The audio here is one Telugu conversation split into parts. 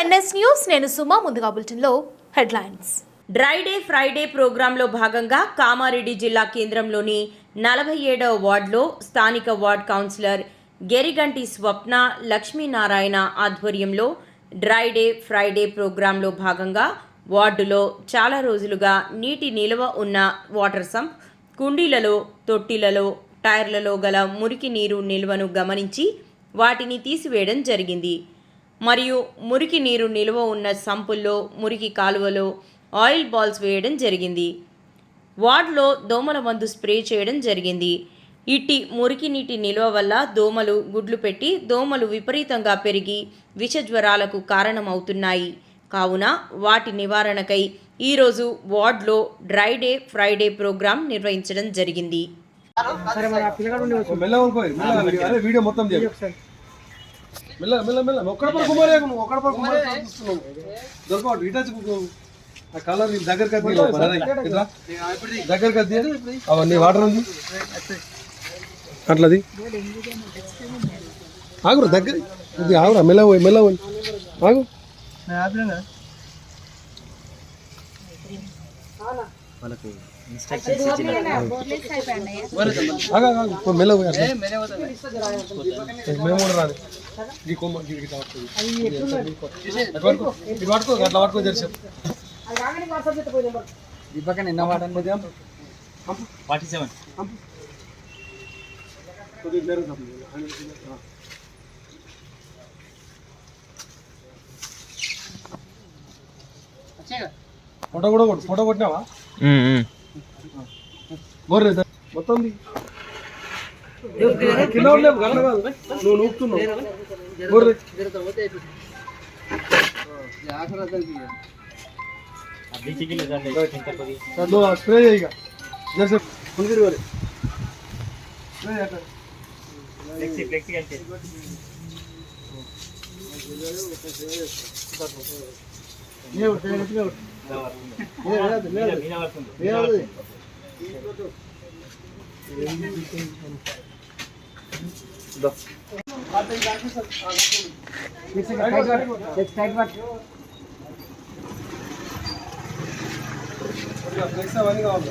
NS news. నేను సుమా ముందుగా బులెటిన్లో హెడ్లైన్స్. డ్రై డే ఫ్రైడే ప్రోగ్రాంలో భాగంగా కామారెడ్డి జిల్లా కేంద్రంలోని నలభై ఏడవ వార్డులో స్థానిక వార్డ్ కౌన్సిలర్ గెరిగంటి స్వప్న లక్ష్మీనారాయణ ఆధ్వర్యంలో డ్రై డే ఫ్రైడే ప్రోగ్రాంలో భాగంగా వార్డులో చాలా రోజులుగా నీటి నిల్వ ఉన్న వాటర్ సంప్ కుండీలలో తొట్టిలలో టైర్లలో గల మురికి నీరు నిల్వను గమనించి వాటిని తీసివేయడం జరిగింది. మరియు మురికి నీరు నిల్వ ఉన్న సంపుల్లో మురికి కాలువలో ఆయిల్ బాల్స్ వేయడం జరిగింది. వార్డులో దోమల మందు స్ప్రే చేయడం జరిగింది. ఇట్టి మురికి నీటి నిల్వ వల్ల దోమలు గుడ్లు పెట్టి దోమలు విపరీతంగా పెరిగి విష జ్వరాలకు కారణమవుతున్నాయి. కావున వాటి నివారణకై ఈరోజు వార్డులో డ్రై డే ఫ్రైడే ప్రోగ్రాం నిర్వహించడం జరిగింది. వీడియో మొత్తం మెల్ల మెల్ల మెల్ల. ఒక్కడ పడ కుమారే నువ్వు ఒక్కడ పడ కుమారే చూస్తున్నావు. దొరకవాడు ఇటా చెప్పు ఆ కలర్ నీ దగ్గరికి అది దగ్గరికి అది అవన్నీ వాటర్ ఉంది. అట్లది. ఆగురు దగ్గర. ఇది ఆగురా మెల్ల పోయి మెల్ల పోయి. ఆగు. ఆగు, ఆగు, ఆగు. పోయి మెల్ల పోయి అట్లా మేము కూడా రాదు ఈ కొమ్మ ఈ ఇట్లా పట్టుకో. అటు పట్టుకో. ఇటు పట్టుకో అట్లా పట్టుకో తెరిచి ఫార్టీ సెవెన్. ఫోటో కూడా ఫోటో కొట్టినావా? మొత్తం ది. కింద ఉండలేవు గల్ల కాదు. నువ్వు నూపుతున్నావు స్ప్రే చేయగా జర్సీ ముందు వరే స్ప్రే ఫ్లెక్సీ ఫ్లెక్సీ అంటే మీన వస్తుంది ఫ్లెక్స్ అవన్నీ కావాలి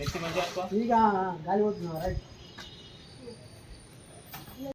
ठीक है गाली बोलना राइट